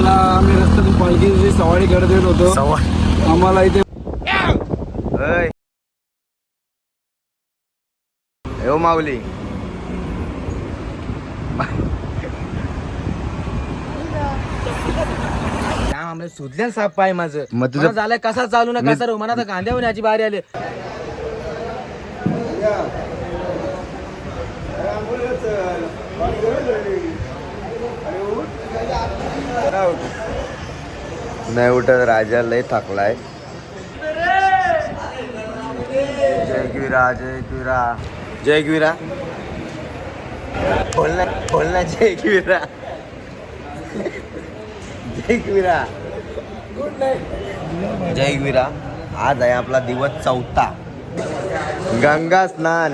आम्हाला आम्ही रस्त्यातून पालखीची सवारी करत येत होतो आम्हाला इथे हो माऊली. सुधल्या साप पाय माझं. मग तुझं- मला झालंय कसा चालू ना कसा मला आता कांद्यावर याची बारी आली. नाही उठत राजा लय थकलाय. जय गिरा जय गिरा जय गिरा बोल ना जय गिरा जय गिरा जय गिरा आज आहे आपला दिवस चौथा. गंगा स्नान.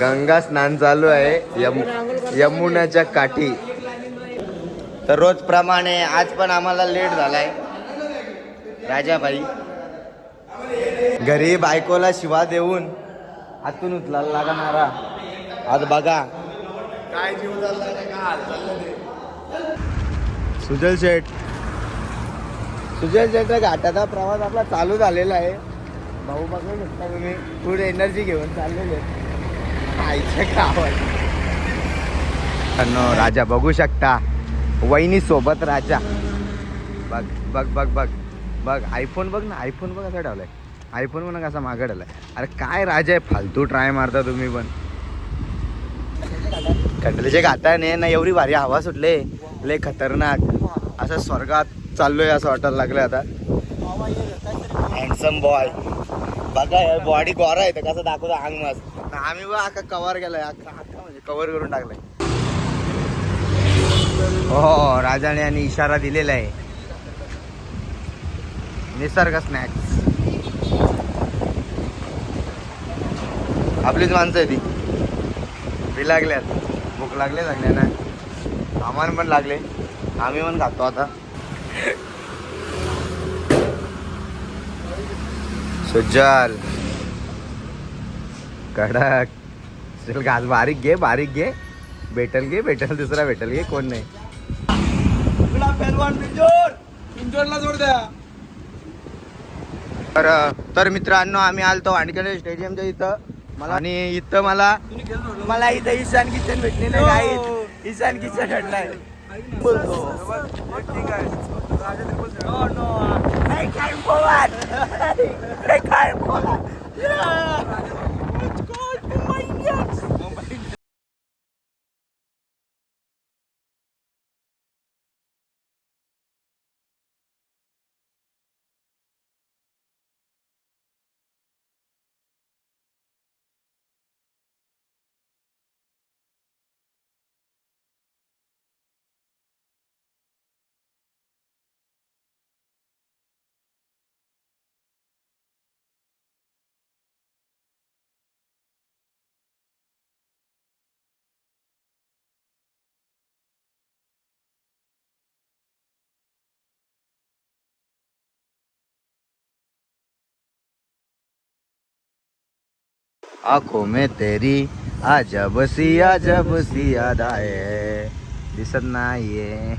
गंगा स्नान चालू आहे. यम यमुनाच्या काठी. तर रोज प्रमाणे आज पण आम्हाला लेट झालाय. राजाबाई. घरी बायकोला शिवा देऊन हातून उचलायला लागणारा. आज बघा. काय जीव सुजल शेठ. सुजल शेठ घाटाचा प्रवास आपला चालू झालेला आहे. भाऊ बघू शकता तुम्ही. फुल एनर्जी घेऊन चाललेले आईच्या गावात. अन्न राजा बघू शकता. वहिनी सोबत राजा. बघ बघ बघ बघ बघ. आयफोन बघ ना आयफोन बघ कसा ठेवलाय. आयफोन पण कसा मागं ठेवलाय. अरे काय राजा आहे फालतू ट्राय मारता तुम्ही पण. कंडलीच्या नाही ना एवढी भारी हवा सुटले. लय खतरनाक. असं स्वर्गात चाललोय असं वाटायला लागलं आता. हँडसम बॉय बघा बॉडी गोरा आहे तर कसं दाखवतो अंग मस्त. आम्ही बघ अख्खा कवर गेलाय अख्खा अख्खा म्हणजे कवर करून टाकलाय. हो, हो राजाने आणि इशारा दिलेला आहे. निसर्ग स्नॅक्स आपलीच माणसं आहे ती ती लागल्यात भूक लागले सगळ्यांना. आम्हाला पण लागले. आम्ही पण खातो आता. सुजल कडक. चल घास बारीक घे बारीक घे. भेटल घे भेटल दुसरा भेटल घे कोण नाही. पिंजोडला जोड द्या. तर तर मित्रांनो आम्ही आलतो वाणखेडे स्टेडियमच्या इथं. मला आणि इथं मला मला इथं ईशान किचन भेटलेलं नाही ईशान किचन भेटलाय. बोलतो Kyle Pollard! Hey, Kyle Pollard! आंखों में तेरी अजब सी अजब सी याद आहे दिसत नाहीये।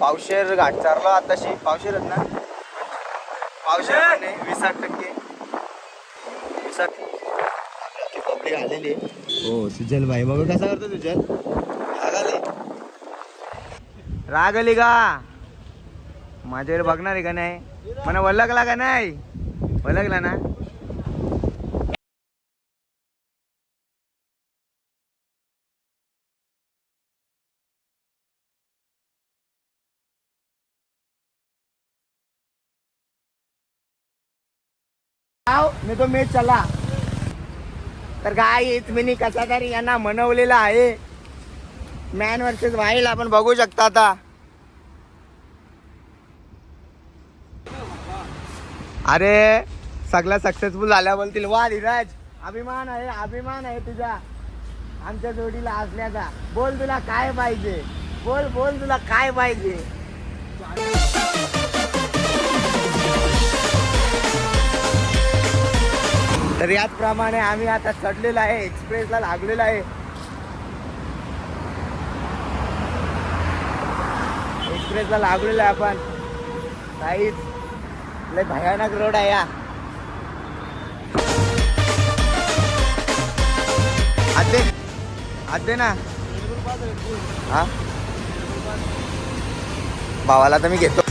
पावशेर घाट चारला आताशी. पावशेर ना? पावशेर नाही वीस आठ टक्के. वीस आठ पब्लिक आलेली हो सुजल भाई मग कसा करतो सुजल? राग आली का? माझ्याकडे बघणार आहे का नाही? मला वल्लकला का नाही? वल्लकला ना? मी तो मेच चला. तर काय मी कसा तरी यांना मनवलेला आहे. मॅन वर्सेस वाईल आपण बघू शकता आता. अरे सगळ्या सक्सेसफुल झाल्या बोलतील. वा धीराज. अभिमान आहे अभिमान आहे तुझा. आमच्या जोडीला असल्याचा बोल तुला काय पाहिजे? बोल बोल तुला काय पाहिजे? तर याचप्रमाणे आम्ही आता चढलेलो आहे एक्सप्रेसला लागलेलो आहे. एक्सप्रेसला लागलेलो आहे आपण. काहीच लय भयानक रोड आहे या. आते आते ना. हा? भावाला तर मी घेतो.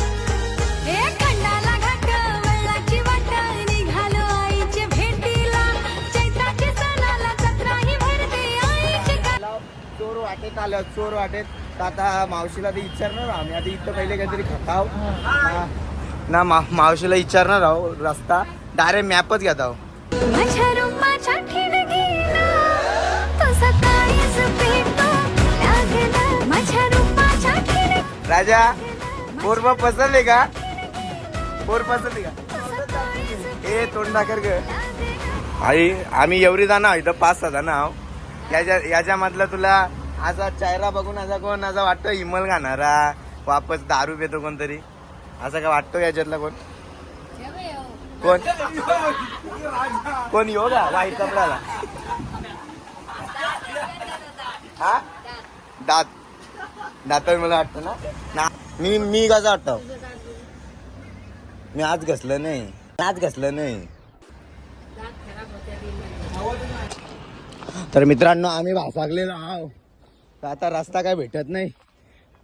वाटेत आलं चोर वाटेत. तर आता मावशीला ते विचारणार आम्ही आता इथं पहिले काहीतरी खताव ना- ना मा मावशीला विचारणार आहो रस्ता. डायरेक्ट मॅपच घेत आहो माझ्या ठिणगीला लागला. माझ्या ठिणगीला राजा पोरबा पसरले का? पोर पसरले का? ए तोंड दाखर ग आई आम्ही एवढी जण आहो इथं पाच सहा जण आहो याच्या याच्यामधलं तुला असा चेहरा बघून असा कोण? असा वाटतो हिमल घाणारा वापस दारू पेतो कोणतरी. असं काय वाटतो याच्यातला कोण? कोण? कोण येऊ का वाईट कपड्याला. हा? दात. दात मला वाटतं ना? ना मी मी कसं वाटतो? मी आज घसलं नाही. आज घसलं नाही. तर मित्रांनो आम्ही भासागलेलो आहो तर आता रस्ता काय भेटत नाही.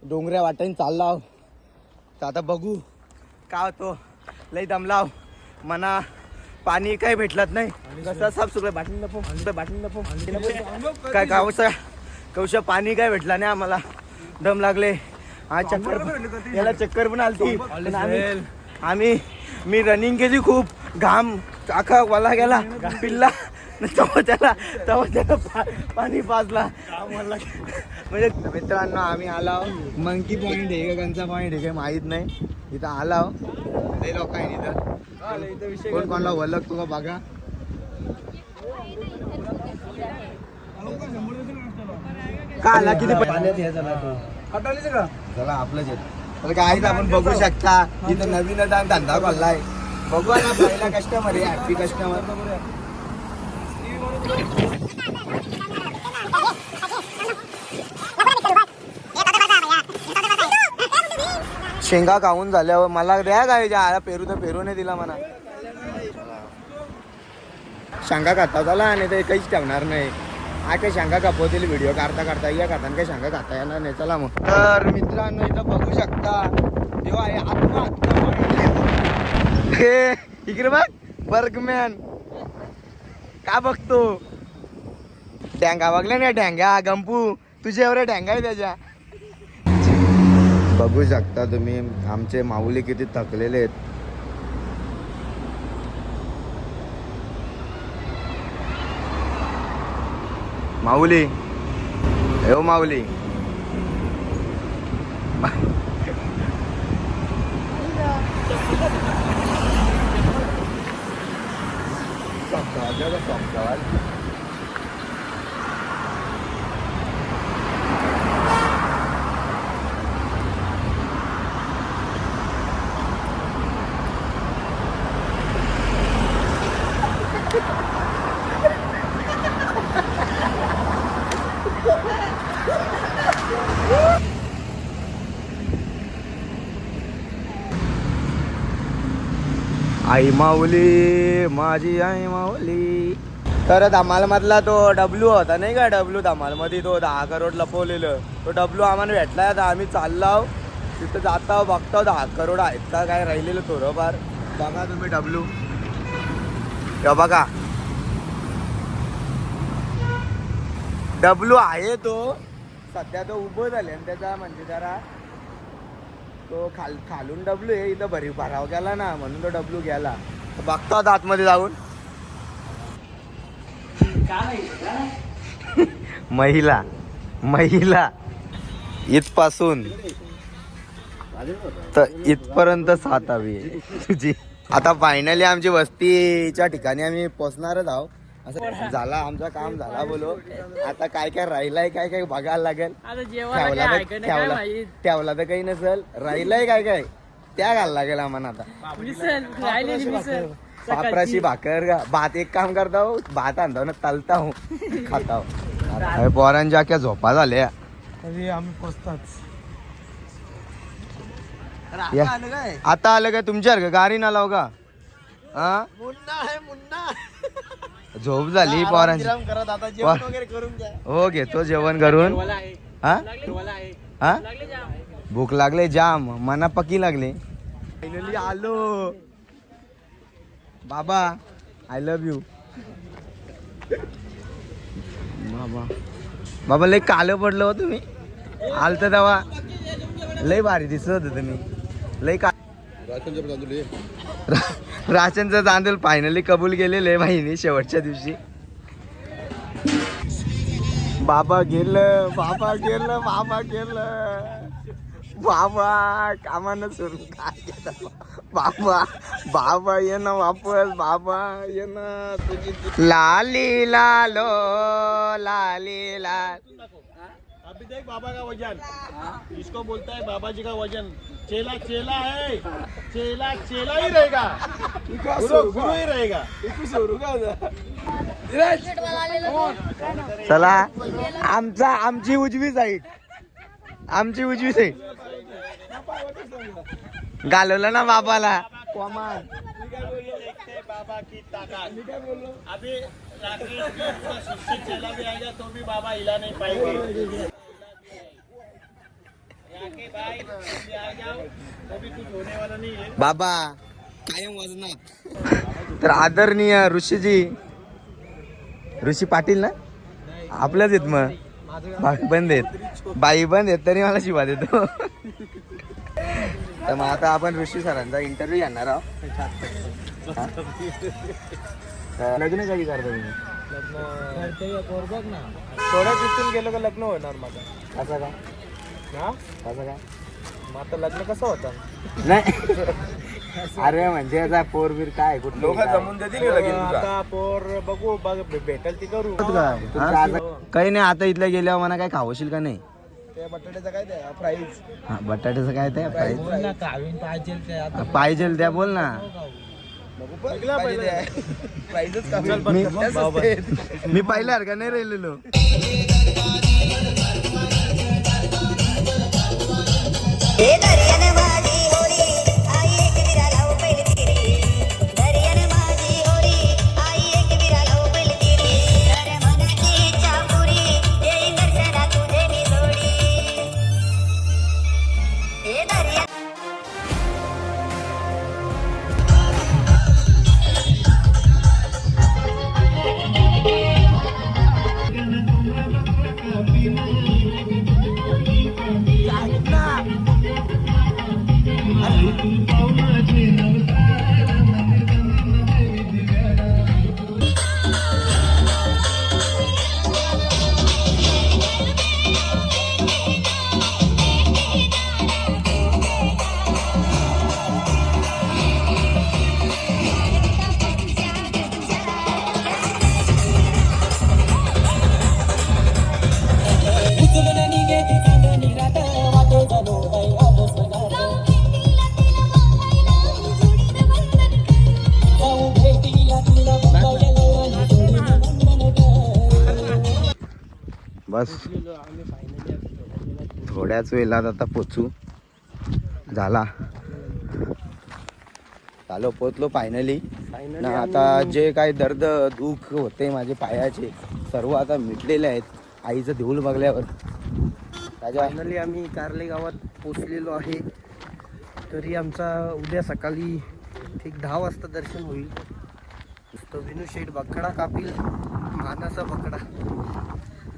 डोंगऱ्या वाटेने चाललाव तर आता बघू का होतो. लई दमलाव मना पाणी काही भेटलत नाही. कसं सब सगळं बाटली नको बाटली नको काय गावचं कौश पाणी काय भेटला नाही आम्हाला. दम लागले. हा चक्कर याला चक्कर पण आलती. आम्ही आम्ही मी रनिंग केली खूप. घाम आखा वाला गेला. पिल्ला तेव्हा त्याला तेव्हा त्याला पा- पाणी पाजला. म्हणजे मित्रांनो आम्ही आलो. मंकी पॉईंट आहे का? कंचा पॉईंट आहे? काही माहीत नाही. इथं आलाव लई लोक आहे इथं. कोण कोणाला ओळख तुका बघा? का आला किती हटवलीच का? चला आपलंच येत तर काहीच आपण बघू शकता. इथं नवीन धंदा खोललाय. बघू ना पहिला कस्टमर आहे हॅपी कस्टमर शेंगा खाऊन झाल्यावर मला द्या काय आला पेरू तर पेरू नाही दिला मला शेंगा खाता झाला आणि ते काहीच ठेवणार नाही. हा काही शेंगा कापवतील व्हिडिओ काढता काढता या खाताना काही शेंगा खाता येणार नाही चला मग. तर मित्रांनो इथं बघू शकता तेव्हा आहे आत्मा आत्मा. हे इकडे बघ बर्गमॅन का बघतो? टँगा बघले ना टँगा गंपू. तुझ्या एवढ्या टँगा आहे त्याच्या. बघू शकता तुम्ही आमचे माऊली किती थकलेले आहेत. माऊली. हो माऊली. saplar, yarı saplar, आई माऊली माझी आई माऊली. तर धमाल मधला तो डब्ल्यू होता नाही का? डब्ल्यू धमाल मध्ये तो दहा करोड लपवलेलं. तो डब्ल्यू आम्हाला भेटला आता आम्ही चाललो तिथं जाता बघतो दहा करोड आहेत का? काय राहिलेलं थोडंफार. बघा तुम्ही डब्ल्यू या बघा. डब्ल्यू आहे तो. सध्या तो उभं झाले आणि त्याचा म्हणजे जरा तो खाल खालून डब्ल्यू आहे इथं भरी भराव गेला ना म्हणून तो डब्ल्यू गेला. बघतो आता आतमध्ये जाऊन. महिला महिला इथपासून. तर इथपर्यंत सात हवी तुझी. आता फायनली आमची वस्तीच्या ठिकाणी आम्ही पोचणारच आहोत. असं झाला आमचं काम झाला बोलो. आता काय काय राहिलंय काय काय बघायला लागेल? ठेवला तर ठेवला. ठेवला तर काही नसेल. राहिलंय काय काय? त्या घालायला लागेल आम्हाला आता. पापराची भाकर. का? भात एक काम करता हो भात आणतो ना तलता हो. खाता हो. पोरांच्या क्या झोपा झाल्या. तरी आम्ही पोचताच. आता आलं काय? तुमच्या गाडी ना लाव का? हा? मुन्ना आहे मुन्ना. झोप झाली पोरांची. विराम करत आता पोर- जेवण वगैरे करून घ्या. हो घेतो जेवण करून हा? हा? भूक लागले जाम. मना पक्की लागले. फायनली आलो. बाबा आय लव्ह यू बाबा. बाबा लय कालं पडलं हो तुम्ही. आलत तेव्हा. लय भारी दिसत होत तुम्ही. लय का राशनचं तांदूळ फायनली कबूल केलेले बाईने शेवटच्या दिवशी. बाबा गेलं बाबा गेलं बाबा गेलं. बाबा कामानं सुरू. काय बाबा बाबा ये ना वापस बाबा ये ना तुझी लाली लालो लाली लाल. अभी देख बाबा का वजन। इसको बोलता है बाबा जी का वजन। चेला चेला है। चेला चेला ही रहेगा। गुरु गुरु ही रहेगा। चला आमचा आमची उजवी साईड आमची उजवी साईड घालवलं ना बाबाला. कॉमान देखते बाबा की ताकत अभी राकेश भी उसका सुस्ती चेला भी आएगा तो भी बाबा हिला नहीं पाएंगे राकेश भाई तुम भी आ जाओ तो भी कुछ होने वाला नहीं है बाबा कायम वजनात. तर आदरणीय ऋषीजी ऋषी पाटील ना? आपल्याच आहेत मग. बाई बंद आहेत. बाई बंद आहेत तरी मला शिवा देतो. तर मग आता आपण ऋषी सरांचा इंटरव्ह्यू घेणार आहोत. लग्न कधी करता तुम्ही? थोड्या तिथून गेलो का लग्न होणार माझं? कसं का? हा? कसं का मग आता लग्न कसं होतं? नाही. अरे म्हणजे आता पोर बीर काय कुठलं लोक जमून आता पोर बघू बघ भेटेल ती करू. काही नाही आता इथल्या गेल्यावर मला काय खावशील का नाही? ते बटाट्याचं काय ते? प्राईज हा बटाट्याचं काय ते? पाहिजे ते पाहिजे त्या बोल ना. प्राईजच मी मी पाहिलं का नाही राहिलेलो. हे ¿Qué daría बस. थोड्याच वेळात आता पोचू. झाला. झालो पोचलो फायनली ना आता जे काही दर्द दुःख होते माझे पायाचे सर्व आता मिटलेले आहेत. आईचं देऊळ बघल्यावर. फायनली आम्ही कारले गावात पोचलेलो आहे. तरी आमचा उद्या सकाळी ठीक दहा वाजता दर्शन होईल. तो विनू शेठ बकडा कापील मानाचा बकडा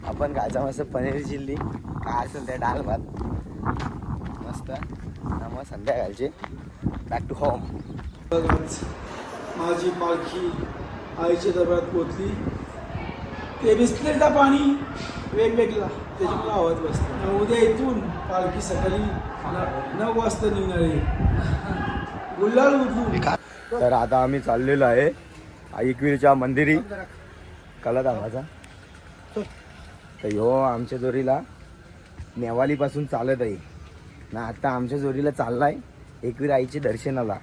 आपण गाजा मस्त पनीर चिल्ली. काय असेल ते डाल भात. मस्त. मग संध्याकाळचे. बॅक टू होम माझी पालखी आईच्या दरबारात पोचली ते बिस्लेटचा पाणी वेगवेगळा. त्याच्यामुळे आवाज बसला आणि उद्या इथून पालखी सकाळी नऊ वाजता निघणार आहे. गुल्हाळ उठून तर आता आम्ही चाललेलो आहे. ऐकवीरच्या मंदिरी. कला माझा तर ह्यो आमच्या जोरीला नेवालीपासून चालत आहे. ना आता आमच्या जोरीला चाललाय एकवीर आईचे दर्शनाला.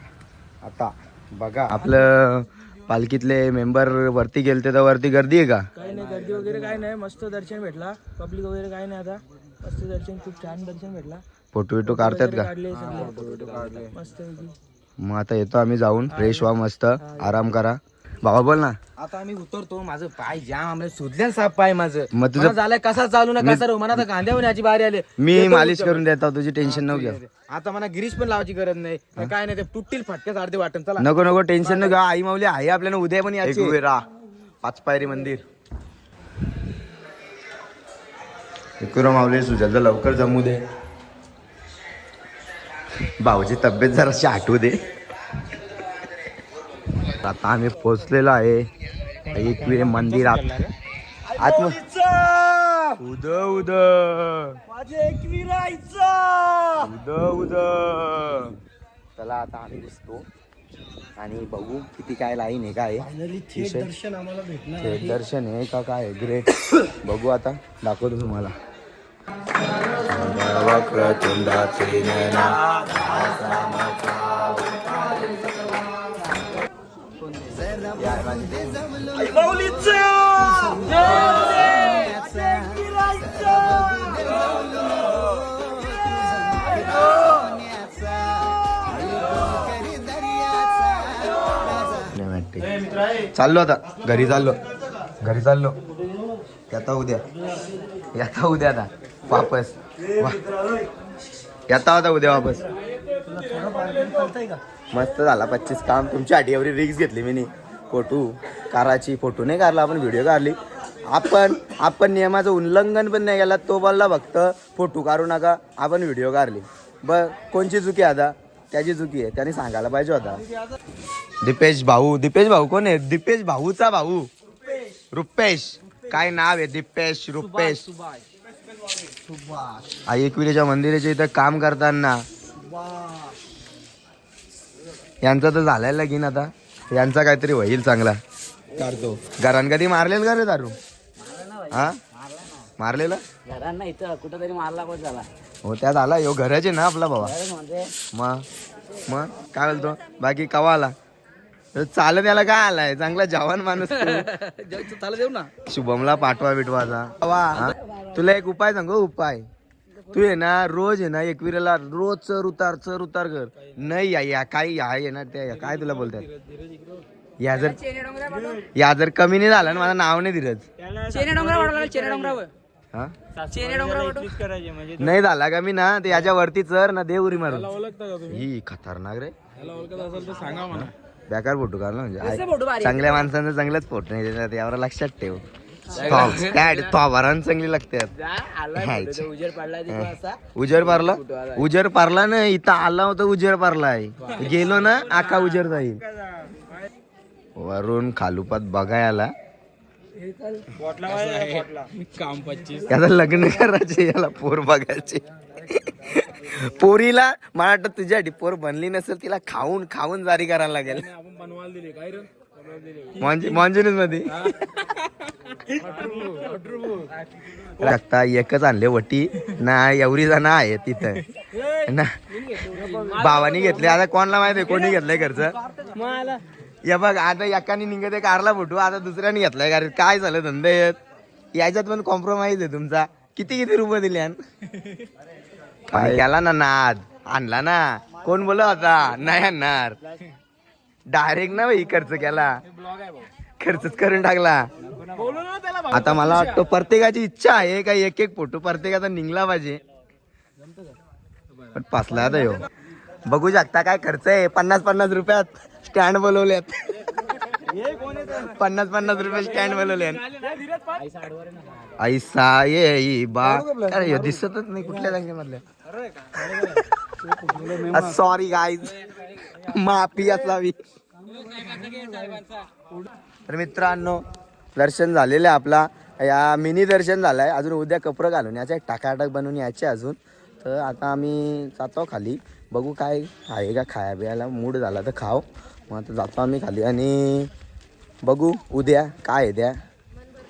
आता बघा. आपलं पालखीतले मेंबर वरती गेलते तर वरती गर्दी आहे का? काही नाही गर्दी वगैरे काही नाही. मस्त दर्शन भेटला. पब्लिक वगैरे काही नाही आता. मस्त दर्शन खूप छान दर्शन भेटला. फोटो बिटो काढतात का? मग आता येतो आम्ही जाऊन. फ्रेश व्हा मस्त. आराम करा. बाबा बोल ना. आता आम्ही उतरतो माझं पाय जाम सुजल्यान साप पाय माझं. मग तुझं- मला झालंय कसा चालू ना कसा मला आता कांद्यावर याची बारी आले. मी येतो मालिश. करून देतो तुझी टेन्शन नको घ्या आता मला गिरीश पण लावायची गरज नाही. काय नाही ते तुटतील फटक्यात अर्धे वाटण चला. नको नको टेन्शन नको. आई माऊली आहे आपल्याला उद्या पण यायची. पाच पायरी मंदिर. माऊली सुजाता लवकर जमू दे. भाऊची तब्येत जराशी आठवू दे. आता आम्ही पोचलेलो आहे एकविरे मंदिरात. आत्म उद उद. उद उद. चला आता आम्ही दिसतो आणि बघू किती काय लाईन आहे काय दर्शन आम्हाला भेटणार थेट आहे. दर्शन आहे का काय ग्रेट बघू आता. दाखवतो तुम्हाला. वक्रतुंडाचे चाललो आता. घरी चाललो. घरी चाललो. येता उद्या. येता उद्या आता. वापस. वा- येता होता उद्या वापस. मस्त झाला पच्चीस. काम तुमच्या आधी एवढी रिक्स घेतली मी फोटो काराची फोटो नाही काढला आपण व्हिडिओ काढली. आपण आपण नियमाचं उल्लंघन पण नाही केला तो बोलला फक्त फोटो काढू नका आपण व्हिडिओ काढली. बर कोणची चुकी आहे आता? त्याची चुकी आहे त्याने सांगायला पाहिजे होता. दीपेश भाऊ दीपेश भाऊ कोण आहे? दीपेश भाऊचा भाऊ. रुपेश. काय नाव आहे? दीपेश रुपेश. आई एकविरेच्या मंदिराच्या इथं काम करताना. यांचा तर झालाय लगीन आता. यांचा काहीतरी होईल चांगला. काढतो घरान कधी मारलेल का रे दारू? हा? मारलेला? घरांना इथं कुठं तरी मारला कोण झाला? हो त्यात आला. यो घराचे ना आपला बाबा म्हणजे? मग मग काय बोलतो? बाकी कवा आला? चालत याला काय आलाय? चांगला जवान माणूस तू. चालू देऊ ना. शुभमला पाठवा बिटवाचा हा? तुला एक उपाय सांगू उपाय. तू आहे ना रोज आहे ना एकविरेला रोज चर उतार चर उतार कर. नाही या या काय या आहे ना त्या या काय तुला बोलतात? या जर या जर कमी नाही झाला ना माझं नाव नाही धीरज. चेने डोंगरा वाढला चेने डोंगरावर. हा? चेने डोंगरा नाही झाला का मी ना ते याच्या वरती चर ना देवरी मारून. ही खतरनाक रे. बेकार फोटो काढला म्हणजे. चांगल्या माणसांचा चांगलाच फोटो नाही देतात यावर लक्षात ठेव. थॉबारान चांगली लागतात. उजेड पारला उजेड पारला ना इथं आला होता उजेड पारलाय गेलो ना आका उजेड जाईल. वरून खालुपात बघायला याला. लग्न करायचे याला पोर बघायचे. पोरीला मला वाटतं तुझ्यासाठी पोर बनली नसेल तिला खाऊन खाऊन जारी करायला लागेल. मॉन्जिनिसमध्ये रक्ता एकच आणले वटी. ना एवढी जण आहे तिथं. ना. भावानी घेतले. आता कोणाला माहिती कोणी घेतलंय घरचं? या बघ आता एकाने निघते कारला फोटो. आता दुसऱ्याने घेतलाय. कारण काय झालं धंदे याच्यात पण कॉम्प्रोमाइज आहे तुमचा. किती किती रुपये दिले आण? केला ना नाद. आणला ना. कोण बोल होता नाही आणणार. डायरेक्ट ना भाई खर्च केला. खर्चच करून टाकला. आता मला वाटतं प्रत्येकाची इच्छा आहे का एक एक फोटो प्रत्येकाचा निघला पाहिजे. पण पासला आता यो बघू शकता काय खर्च आहे. पन्नास पन्नास रुपयात स्टँड बोलवल्यात पन्नास पन्नास रुपये स्टँड बोलवले ऐसा ये बा दिसतच नाही कुठल्या जागेमधल्या. सॉरी गाईज माफी असावी. तर मित्रांनो दर्शन झालेलं आहे आपला. या मिनी दर्शन झालंय. अजून उद्या कपडं घालून याचे टाकाटाक बनवून यायचे अजून. तर आता आम्ही जातो खाली. बघू काय आहे का खाया बियाला. मूड झाला तर खाव मग आता जातो आम्ही खाली. आणि बघू उद्या काय आहे त्या.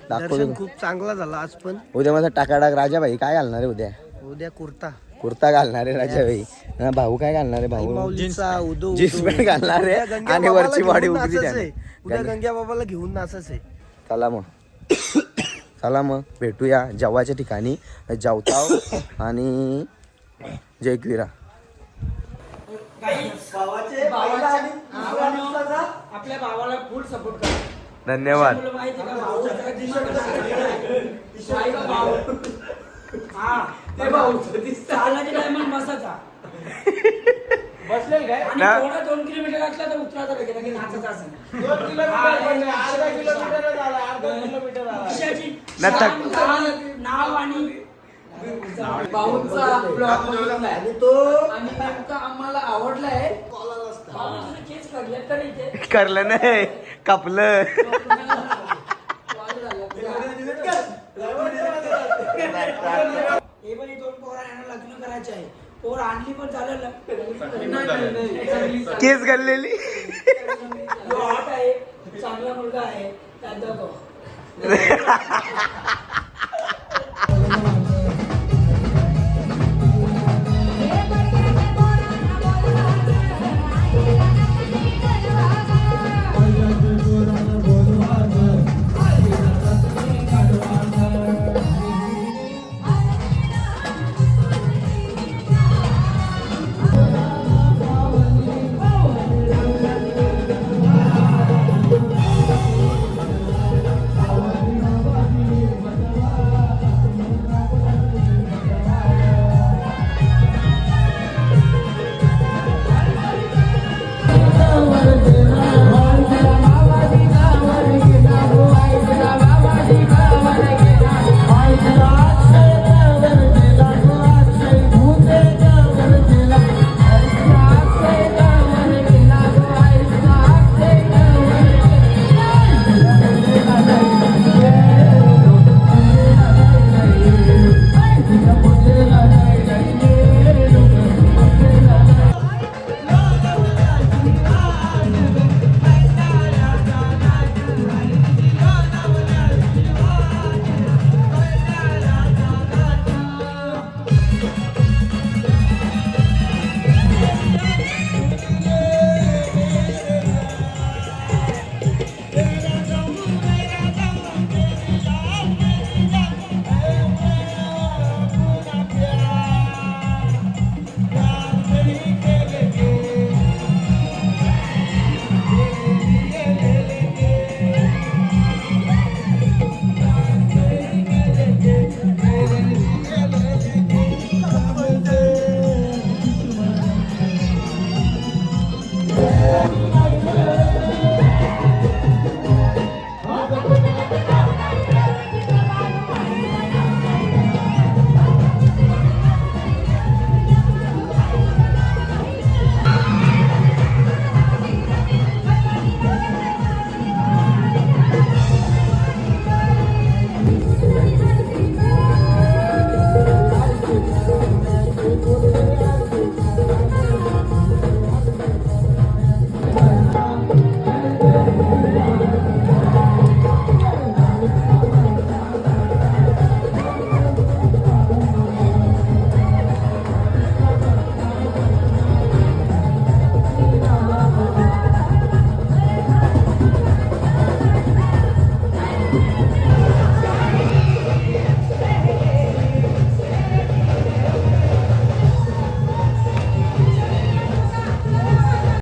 दाखवतो. दर्शन खूप चांगला झाला आज पण. उद्या माझा टाकाटाक राजाभाई काय घालणार आहे उद्या? उद्या कुर्ता. कुर्ता घालणार आहे राजाभाई हा, भाऊ काय घालणार आहे? भाऊ जीन्स. पॅन्ट घालणार आहे आणि वरची घेऊन बॉडी उभी. उद्या गंग्या बाबाला घेऊन नाचच आहे चला मग. चला मग. भेटूया जेवाच्या ठिकाणी. जेवताव आणि जय क्वीरा आपल्या भावाला फुल सपोर्ट करा. धन्यवाद. हा. ते भाऊ चालण्याच्या टायमाला बसायचा बसलेल काय आणि ना. थोडा दोन किलोमीटर असला तर उतरायचा लगेच लगेच नाचायचं असं दोन किलोमीटर अर्धा किलोमीटर झाला अर्धा किलोमीटर झाला खिशाची नटक. शांत नाव आणि भाऊचा ब्लॉग बघितलाय आणि नेमका आम्हाला आवडलाय भाऊ तुझे केस काढले तर इथे करलं नाही कापलं हे हे करायचे आहे. पोर आणली पण झालं केस घाललेली हॉट आहे चांगला मुलगा आहे त्यात